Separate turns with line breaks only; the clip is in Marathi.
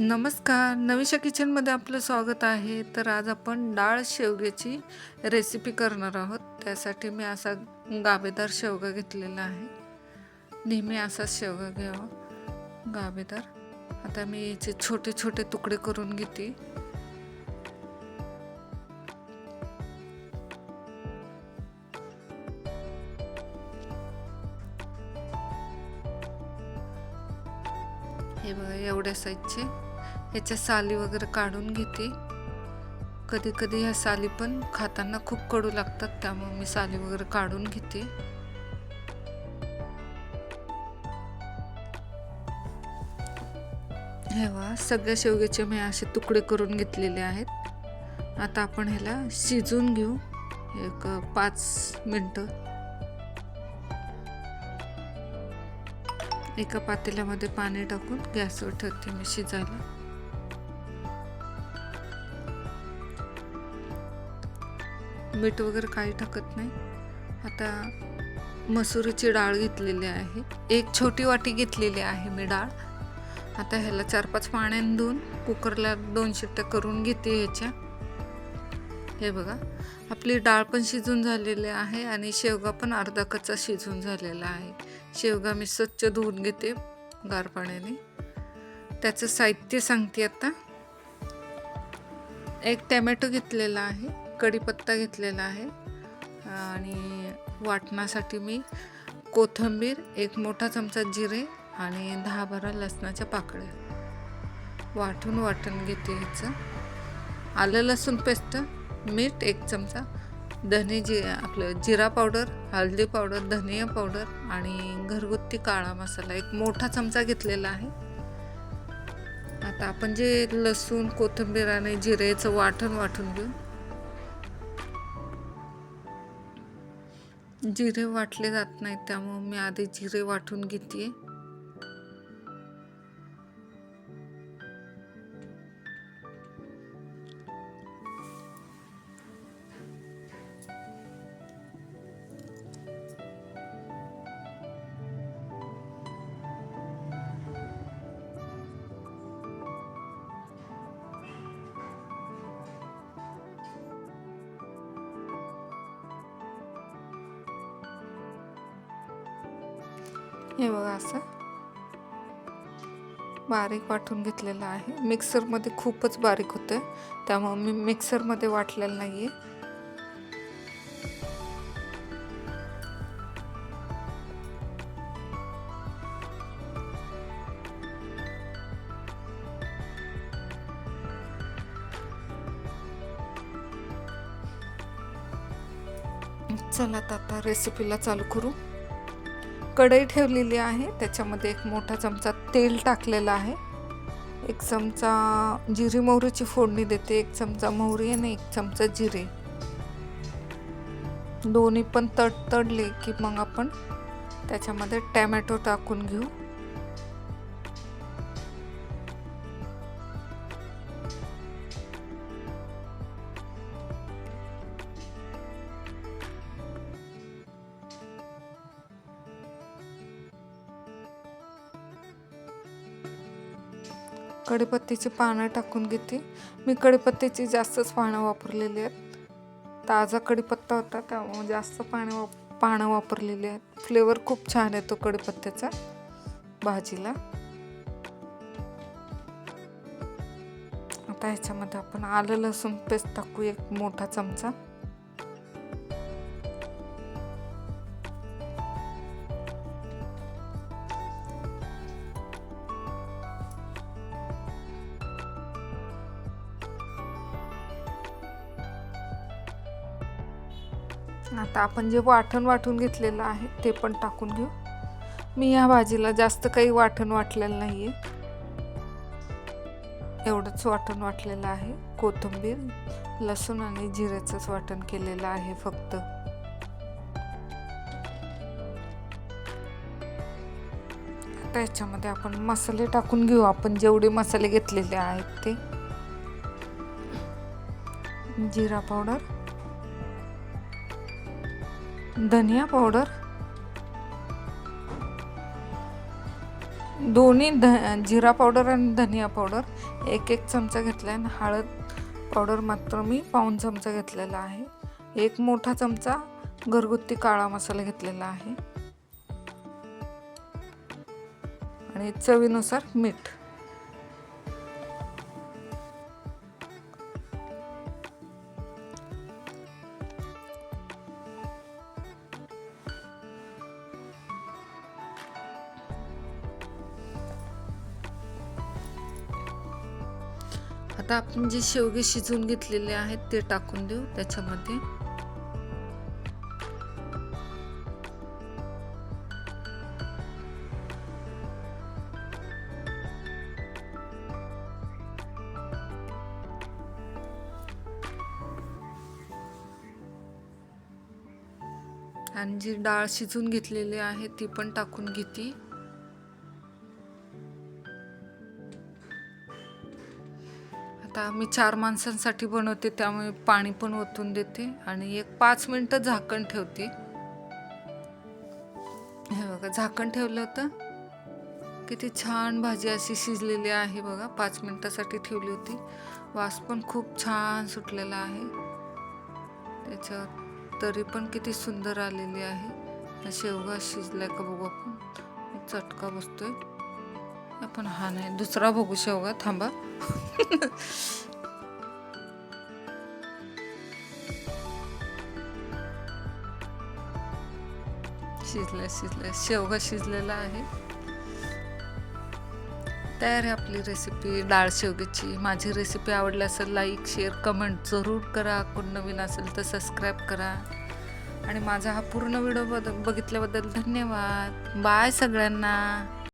नमस्कार. नवीशा किचनमध्ये आपलं स्वागत आहे. तर आज आपण डाळ शेवग्याची रेसिपी करणार आहोत. त्यासाठी मी असा गाबेदार शेवगा घेतलेला आहे. नेहमी असाच शेवगा घ्यावा. गाबेदार आता मी याचे छोटे छोटे तुकडे करून घेते. हे बघा एवढ्या साईजचे ह्याच्या साली वगैरे काढून घेते. कधी कधी ह्या साली पण खाताना खूप कडू लागतात त्यामुळे मी साली वगैरे काढून घेते. हे वा सगळ्या शेवग्याचे मी असे तुकडे करून घेतलेले आहेत. आता आपण ह्याला शिजून घेऊ. एक पाच मिनटं. एका पातेल्यामध्ये पाणी टाकून गॅसवर ठेवते मी शिजायला. मीठ वगैरे काही टाकत नाही. आता मसुरीची डाळ घेतलेली आहे. एक छोटी वाटी घेतलेली आहे मी डाळ. आता ह्याला चार पाच पाण्याने धुवून कुकरला दोन शिट्ट्या करून घेते ह्याच्या. हे बघा आपली डाळ पण शिजून झालेली आहे आणि शेवगा पण अर्धा कच्चा शिजून झालेला आहे. शेवगा मी स्वच्छ धुवून घेते गार पाण्याने त्याचं साहित्य सांगते आता. एक टॅमॅटो घेतलेला आहे. कढीपत्ता घेतलेला आहे. आणि वाटणासाठी मी कोथिंबीर एक मोठा चमचा जिरे आणि दहा बारा लसणाच्या पाकळ्या. वाटून वाटण घेते ह्याचं. आलं लसूण पेस्ट मीठ एक चमचा धने जि आपलं जिरा पावडर हळदी पावडर धनिया पावडर आणि घरगुती काळा मसाला एक मोठा चमचा घेतलेला आहे. आता आपण जे लसूण कोथिंबीर आणि जिरेचं वाटण वाटून घेऊ. जिरे वाटले जात नाहीत त्यामुळं मी आधी जिरे वाटून घेते हे बघा असं. बारीक वाटून घेतलेलं आहे. मिक्सरमध्ये खूपच बारीक होतं त्यामुळं मी मिक्सरमध्ये वाटलेलं नाही आहे चला तर आता रेसिपीला चालू करू. कढई ठेवलेली आहे. त्याच्यामध्ये एक मोठा चमचा तेल टाकलेला आहे. एक चमचा जिरी मोहरीची फोडणी देते. एक चमचा मोहरी आणि एक चमचा जिरे. दोन्ही पण तडतडले की मग आपण त्याच्यामध्ये टॅमॅटो टाकून घेऊ. कढीपत्त्याची पानं टाकून घेते. मी कढीपत्त्याची जास्तच पानं वापरलेली आहेत. ताजा कढीपत्ता होता त्यामुळे जास्त पाणी वाप पानं वापरलेली आहेत. फ्लेवर खूप छान येतो कढीपत्त्याचा भाजीला. आता ह्याच्यामध्ये आपण आलं लसूण पेस्ट टाकू एक मोठा चमचा. आता आपण जे वाटण वाटून घेतलेलं आहे ते पण टाकून घेऊ. मी या भाजीला जास्त काही वाटण वाटलेलं नाही आहे एवढंच वाटण वाटलेलं आहे. कोथिंबीर लसूण आणि जिऱ्याचंच वाटण केलेलं आहे फक्त. आता याच्यामध्ये आपण मसाले टाकून घेऊ. आपण जेवढे मसाले घेतलेले आहेत ते. जिरा पावडर धनिया पावडर दोन्ही ध जिरा पावडर आणि धनिया पावडर एक एक चमचा घेतला आहे आणि हळद पावडर मात्र मी पाऊन चमचा घेतलेला आहे. एक मोठा चमचा घरगुती काळा मसाला घेतलेला आहे. आणि चवीनुसार मीठ. आता आपण जे शेवगे शिजवून घेतलेले आहेत ते टाकून देऊ त्याच्यामध्ये. आणि जी डाळ शिजून घेतलेली आहे ती पण टाकून घेते. आता मी चार माणसांसाठी बनवते त्यामुळे पाणी पण ओतून देते आणि एक पाच मिनटं झाकण ठेवते. हे बघा झाकण ठेवलं होतं. किती छान भाजी अशी शिजलेली आहे बघा पाच मिनटासाठी ठेवली होती. वास पण खूप छान सुटलेला आहे. त्याच्या तरी पण किती सुंदर आलेली आहे. शेवगा शिजलाय का बघू आपण. चटका बसतोय. आपण हा नाही दुसरा बघू शेवगा थांबा. शिजलं शिजलं शेवगा शिजलेला आहे. तयार आहे आपली रेसिपी डाळ शेवग्याची. माझी रेसिपी आवडली असेल लाईक शेअर कमेंट जरूर करा. कोण नवीन असेल तर सबस्क्राईब करा. आणि माझा हा पूर्ण व्हिडिओ बद बघितल्याबद्दल धन्यवाद. बाय सगळ्यांना.